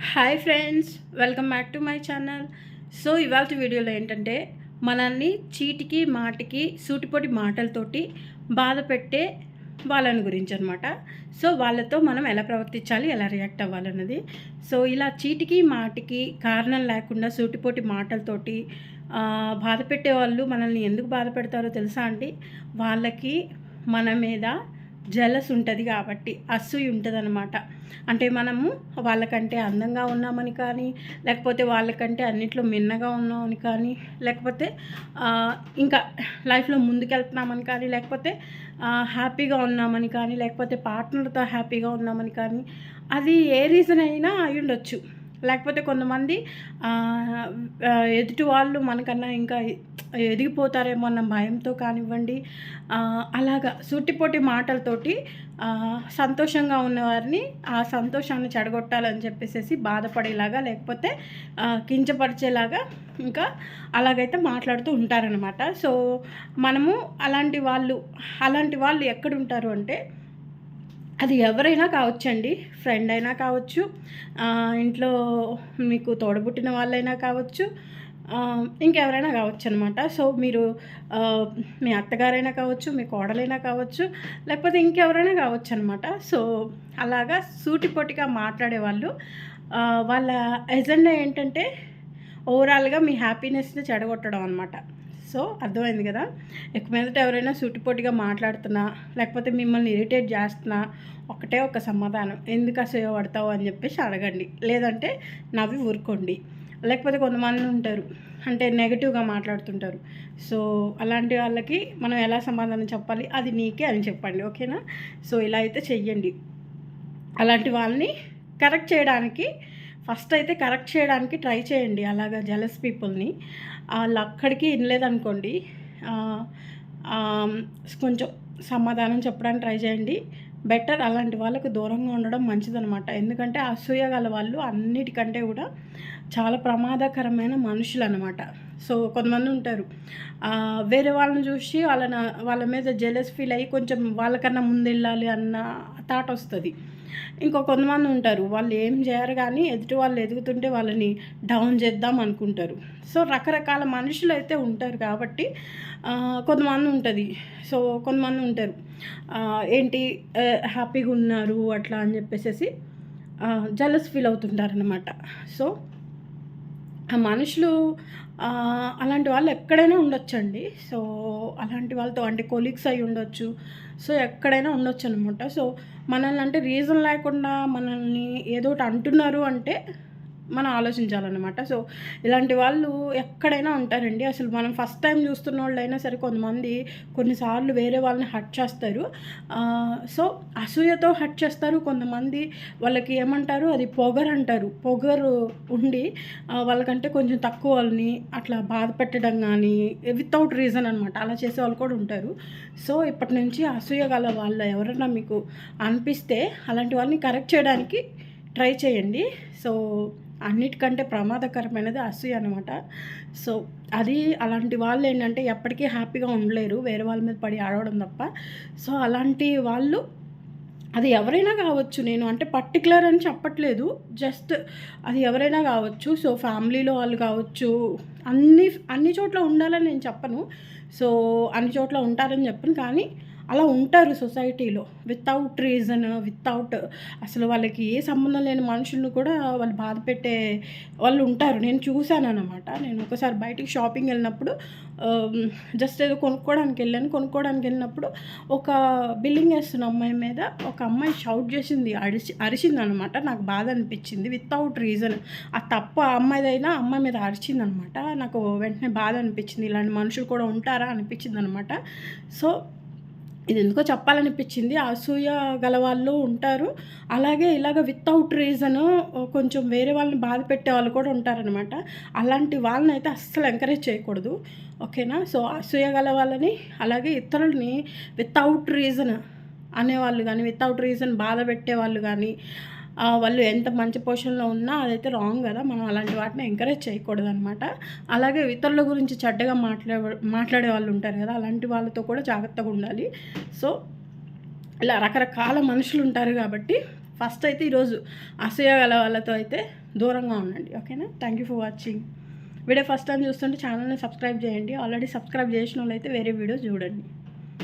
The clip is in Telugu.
Hi friends welcome back to my channel so ఇవాళ వీడియోలో ఏంటంటే మనల్ని చీటికి మాటికి సూటిపోటి మాటలతోటి బాధ పెట్టే వాళ్ళని గురించి అనమాట సో వాళ్ళతో మనం ఎలా ప్రవర్తించాలి ఎలా రియాక్ట్ అవ్వాలన్నది. సో ఇలా చీటికి మాటికి కారణం లేకుండా సూటిపోటి మాటలతోటి బాధ పెట్టే వాళ్ళు మనల్ని ఎందుకు బాధ పెడతారో తెలుసా అండి? వాళ్ళకి మన మీద జలస్ ఉంటుంది కాబట్టి అసూయ ఉంటుంది అనమాట అంటే మనము వాళ్ళకంటే అందంగా ఉన్నామని కానీ లేకపోతే వాళ్ళకంటే అన్నిట్లో మిన్నగా ఉన్నామని కానీ లేకపోతే ఇంకా లైఫ్లో ముందుకెళ్తున్నామని కానీ లేకపోతే హ్యాపీగా ఉన్నామని కానీ లేకపోతే పార్ట్నర్తో హ్యాపీగా ఉన్నామని కానీ అది ఏ రీజన్ అయినా అయి ఉండొచ్చు లేకపోతే కొంతమంది ఎదుటి వాళ్ళు మనకన్నా ఇంకా ఎదిగిపోతారేమో అన్న భయంతో కానివ్వండి. అలాగా సూటిపోటి మాటలతోటి సంతోషంగా ఉన్నవారిని ఆ సంతోషాన్ని చెడగొట్టాలని చెప్పేసి బాధపడేలాగా లేకపోతే కించపరిచేలాగా ఇంకా అలాగైతే మాట్లాడుతూ ఉంటారనమాట సో మనము అలాంటి వాళ్ళు అలాంటి వాళ్ళు ఎక్కడుంటారు అంటే అది ఎవరైనా కావచ్చండి. ఫ్రెండ్ అయినా కావచ్చు ఇంట్లో మీకు తోడబుట్టిన వాళ్ళైనా కావచ్చు ఇంకెవరైనా కావచ్చు అనమాట సో మీరు మీ అత్తగారైనా కావచ్చు మీ కోడలైనా కావచ్చు లేకపోతే ఇంకెవరైనా కావచ్చు అనమాట సో అలాగా సూటిపోటిగా మాట్లాడే వాళ్ళు వాళ్ళ ఎజెండా ఏంటంటే ఓవరాల్గా మీ హ్యాపీనెస్ని చెడగొట్టడం అనమాట. సో అర్థమైంది కదా? ఎక్కువ మీదట ఎవరైనా సూటిపోటిగా మాట్లాడుతున్నా లేకపోతే మిమ్మల్ని ఇరిటేట్ చేస్తున్నా ఒకటే ఒక సమాధానం. ఎందుకు అసహ్య పడతావు అని చెప్పేసి అడగండి. లేదంటే నవ్వి ఊరుకోండి. లేకపోతే కొంతమంది ఉంటారు అంటే నెగిటివ్గా మాట్లాడుతుంటారు. సో అలాంటి వాళ్ళకి మనం ఎలా సమాధానం చెప్పాలి? అది నీకే అని చెప్పండి ఓకేనా? సో ఇలా అయితే చెయ్యండి. అలాంటి వాళ్ళని కరెక్ట్ చేయడానికి ఫస్ట్ అయితే కరెక్ట్ చేయడానికి ట్రై చేయండి అలాగా జెలస్ పీపుల్ని వాళ్ళు అక్కడికి వినలేదనుకోండి. కొంచెం సమాధానం చెప్పడానికి ట్రై చేయండి. బెటర్ అలాంటి వాళ్ళకు దూరంగా ఉండడం మంచిదనమాట. ఎందుకంటే అసూయ గల వాళ్ళు అన్నిటికంటే కూడా చాలా ప్రమాదకరమైన మనుషులు అనమాట సో కొంతమంది ఉంటారు. వేరే వాళ్ళని చూసి వాళ్ళని వాళ్ళ మీద జెలస్ ఫీల్ అయ్యి కొంచెం వాళ్ళకన్నా ముందు వెళ్ళాలి అన్న థాట్ వస్తుంది. ఇంకో కొంతమంది ఉంటారు వాళ్ళు ఏం చేయరు కానీ ఎదుటి వాళ్ళు ఎదుగుతుంటే వాళ్ళని డౌన్ చేద్దాం అనుకుంటారు. సో రకరకాల మనుషులు అయితే ఉంటారు కాబట్టి కొంతమంది ఉంటుంది. సో కొంతమంది ఉంటారు. ఏంటి హ్యాపీగా ఉన్నారు అట్లా అని చెప్పేసి జలస్ ఫీల్ అవుతుంటారనమాట సో మనుషులు అలాంటి వాళ్ళు ఎక్కడైనా ఉండొచ్చండి. సో అలాంటి వాళ్ళతో అంటే కొలీగ్స్ అయి ఉండొచ్చు. సో ఎక్కడైనా ఉండొచ్చు అనమాట సో మనల్ని అంటే రీజన్ లేకుండా మనల్ని ఏదో ఒకటి అంటున్నారు అంటే మనం ఆలోచించాలన్నమాట. సో ఇలాంటి వాళ్ళు ఎక్కడైనా ఉంటారండి. అసలు మనం ఫస్ట్ టైం చూస్తున్న వాళ్ళైనా సరే కొంతమంది కొన్నిసార్లు వేరే వాళ్ళని హట్ చేస్తారు. సో అసూయతో హట్ చేస్తారు. కొంతమంది వాళ్ళకి ఏమంటారు? అది పొగర్ అంటారు. పొగరు ఉండి వాళ్ళకంటే కొంచెం తక్కువ వాళ్ళని అట్లా బాధ పెట్టడం కానీ వితౌట్ రీజన్ అనమాట అలా చేసే వాళ్ళు కూడా ఉంటారు. సో ఇప్పటి నుంచి అసూయ గల వాళ్ళు ఎవరైనా మీకు అనిపిస్తే అలాంటి వాళ్ళని కరెక్ట్ చేయడానికి ట్రై చేయండి. సో అన్నిటికంటే ప్రమాదకరమైనది అసూయ అనమాట సో అది అలాంటి వాళ్ళు ఏంటంటే ఎప్పటికీ హ్యాపీగా ఉండలేరు. వేరే వాళ్ళ మీద పడి ఆడవడం తప్ప. సో అలాంటి వాళ్ళు అది ఎవరైనా కావచ్చు. నేను అంటే పర్టికులర్ అని చెప్పట్లేదు. జస్ట్ అది ఎవరైనా కావచ్చు. సో ఫ్యామిలీలో వాళ్ళు కావచ్చు. అన్ని అన్ని చోట్ల ఉండాలని నేను చెప్పను. సో అన్ని చోట్ల ఉంటారని చెప్పను. కానీ అలా ఉంటారు సొసైటీలో. వితౌట్ రీజన్ వితౌట్ అసలు వాళ్ళకి ఏ సంబంధం లేని మనుషులను కూడా వాళ్ళు బాధ పెట్టే వాళ్ళు ఉంటారు. నేను చూశాను అనమాట నేను ఒకసారి బయటికి షాపింగ్ వెళ్ళినప్పుడు జస్ట్ ఏదో కొనుక్కోవడానికి వెళ్ళాను. కొనుక్కోవడానికి వెళ్ళినప్పుడు ఒక బిల్లింగ్ వేస్తున్న అమ్మాయి మీద ఒక అమ్మాయి షౌట్ చేసింది. అరిచి అరిచింది అనమాట నాకు బాధ అనిపించింది. Without reason. ఆ తప్ప అమ్మాయిదైనా అమ్మాయి మీద అరిచింది అనమాట నాకు వెంటనే బాధ అనిపించింది. ఇలాంటి మనుషులు కూడా ఉంటారా అనిపించింది అనమాట సో ఇది ఎందుకో చెప్పాలనిపించింది. అసూయ గల వాళ్ళు ఉంటారు. అలాగే ఇలాగ వితౌట్ రీజన్ కొంచెం వేరే వాళ్ళని బాధ పెట్టే వాళ్ళు కూడా ఉంటారనమాట అలాంటి వాళ్ళని అయితే అస్సలు ఎంకరేజ్ చేయకూడదు. ఓకేనా సో అసూయ గల వాళ్ళని అలాగే ఇతరులని వితౌట్ రీజన్ అనేవాళ్ళు కానీ వితౌట్ రీజన్ బాధ పెట్టే వాళ్ళు కానీ వాళ్ళు ఎంత మంచి పొజిషన్లో ఉన్నా అదైతే రాంగ్ కదా. మనం అలాంటి వాటిని ఎంకరేజ్ చేయకూడదు అనమాట అలాగే ఇతరుల గురించి చెడ్డగా మాట్లాడే మాట్లాడే వాళ్ళు ఉంటారు కదా అలాంటి వాళ్ళతో కూడా జాగ్రత్తగా ఉండాలి. సో ఇలా రకరకాల మనుషులు ఉంటారు కాబట్టి ఫస్ట్ అయితే ఈరోజు అసూయ గల వాళ్ళతో అయితే దూరంగా ఉండండి. ఓకేనా thank you for watching video first time చూస్తుంటే ఛానల్ని సబ్స్క్రైబ్ చేయండి. ఆల్రెడీ సబ్స్క్రైబ్ చేసిన వాళ్ళు అయితే వేరే వీడియో చూడండి.